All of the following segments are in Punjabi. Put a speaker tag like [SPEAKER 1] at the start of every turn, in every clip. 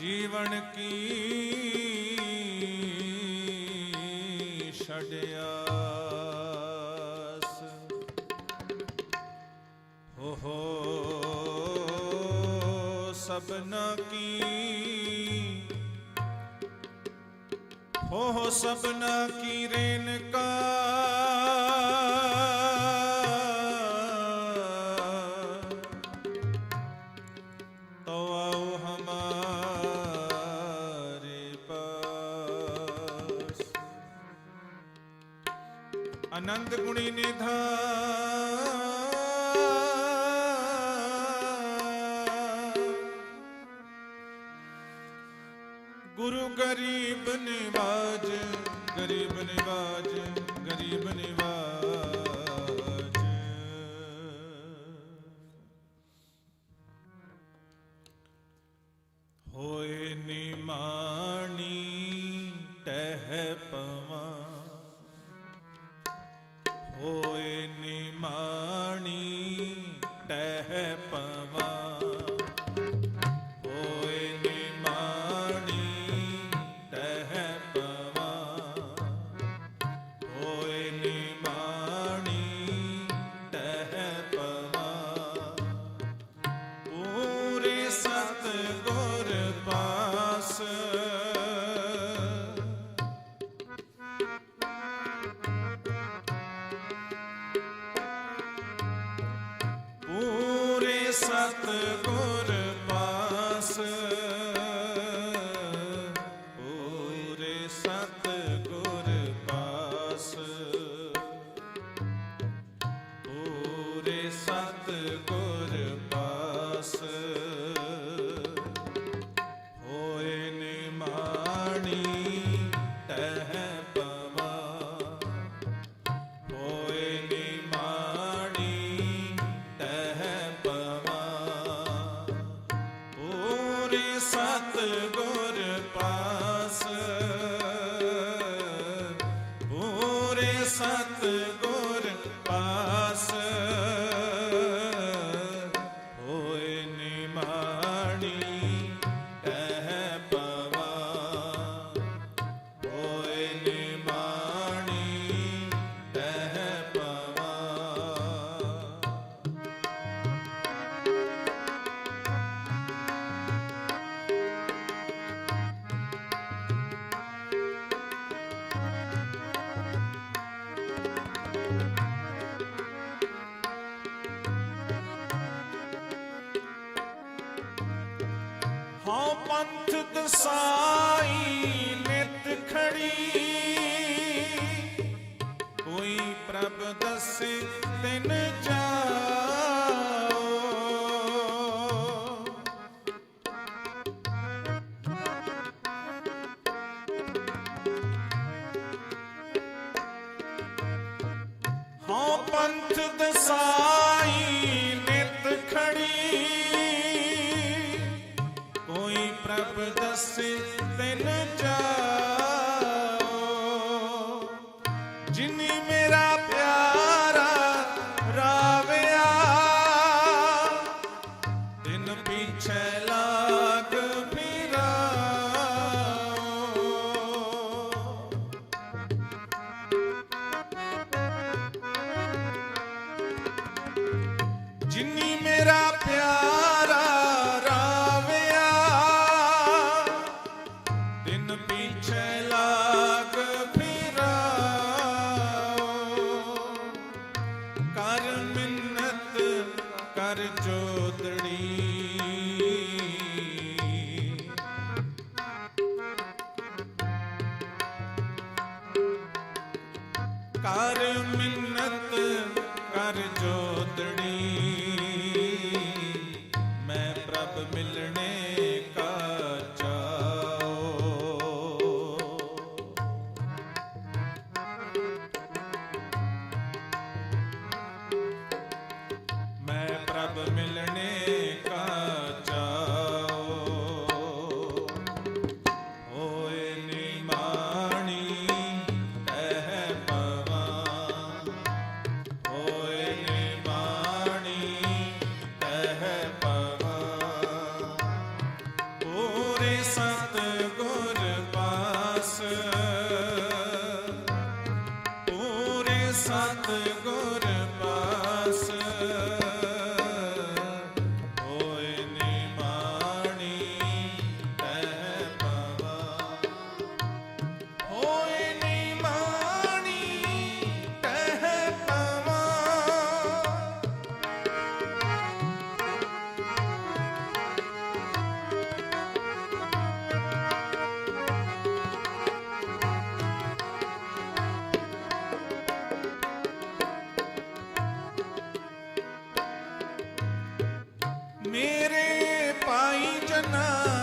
[SPEAKER 1] ਜੀਵਨ ਕੀ ਛੜਿਆਸ ਹੋ ਸਪਨਾ ਕੀ? ਹੋ ਸਪਨਾ ਸਭਨਾ ਕੀ ਰੇਨ ਕਾ ਅਨੰਦ ਗੁਣੀ ਨਿਧਾ ਗੁਰੂ ਗਰੀਬ ਨਿਵਾਜ ਗਰੀਬ ਨਿਵਾਜ ਗਰੀਬ ਨਿਵਾਜ। ਹੋਏ ਨਿਮਾਣੀ ਟਹਿ ਸਤਗੁਰ ਸਤ ਗੁਰ ਪਾ ਗੁਰਮਤ ਖੜੀ। ਕੋਈ ਪ੍ਰਭ ਦਸੇ ਤਿਨ ਜਾਓ। ਪੰਥ ਦਸਾ না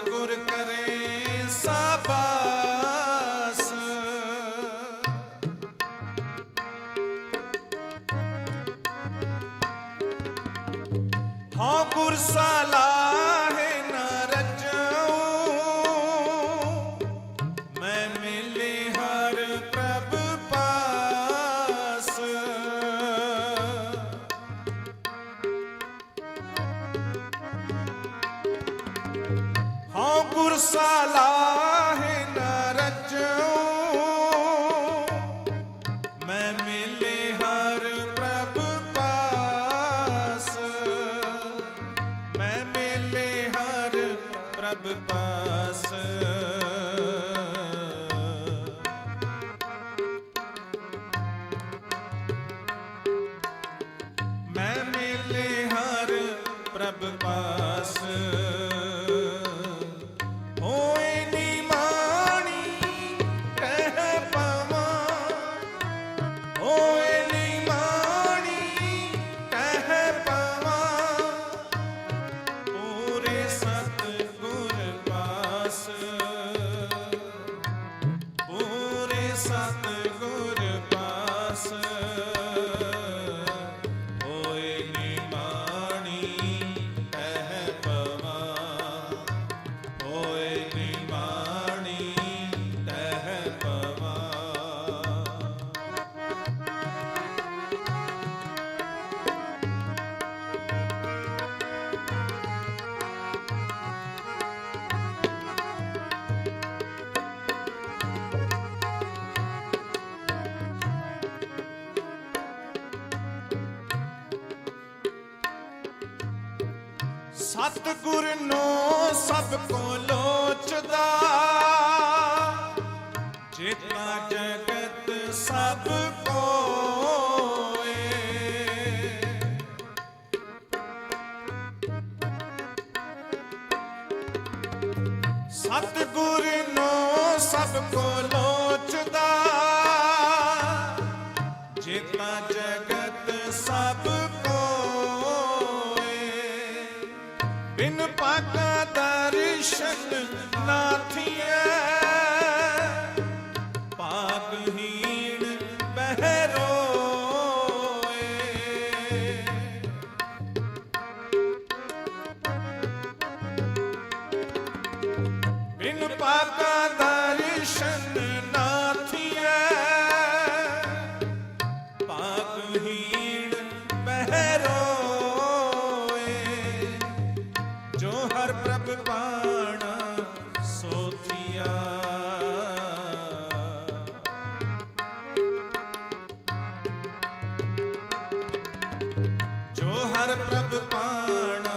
[SPEAKER 1] ਗੁਰ ਕਰੇ। ਪ੍ਰਭ ਪਾਸ। ਸਤਿਗੁਰ ਨੂੰ ਸਭ ਕੋ ਪ੍ਰਭ ਪਾਣ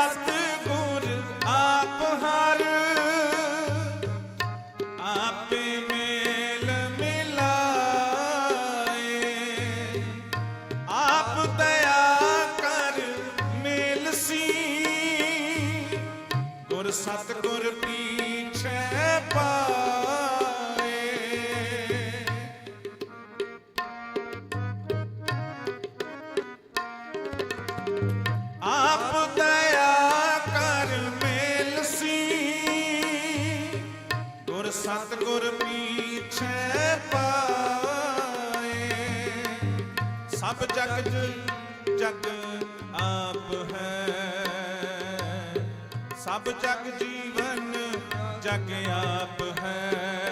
[SPEAKER 1] Let's go. ਗੁਰ ਪੀਛੇ ਪਾਏ। ਜਗ ਜਗ ਆਪ ਹੈ। ਸਭ ਜਗ ਜੀਵਨ ਜਗ ਆਪ ਹੈ।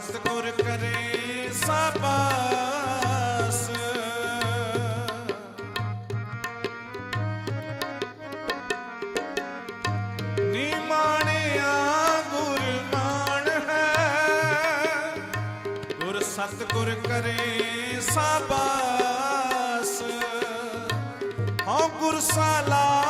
[SPEAKER 1] ਸਤਗੁਰ ਕਰੇ ਸਾਬਾਸ। ਸਤਗੁਰ ਕਰੇ ਸਾਬਾਸ। ਹਉ ਗੁਰਸਾਲਾ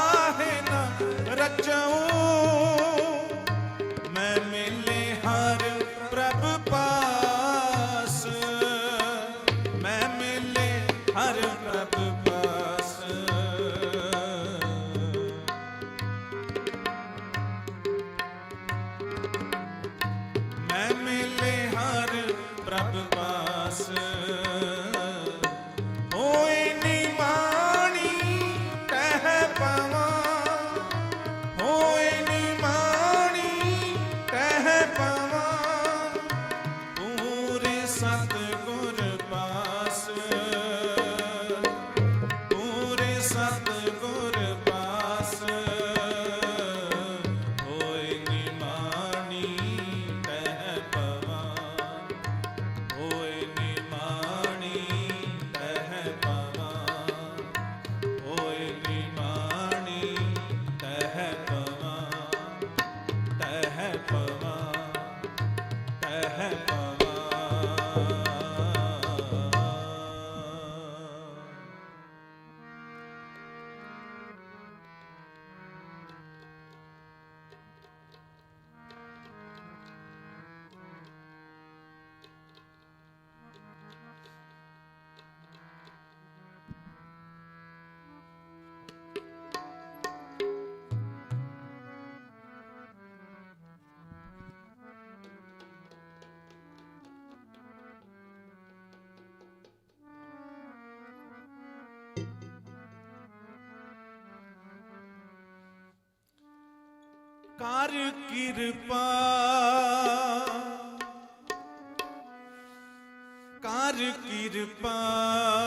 [SPEAKER 1] ਕਰ ਕਿਰਪਾ। ਕਰ ਕਿਰਪਾ।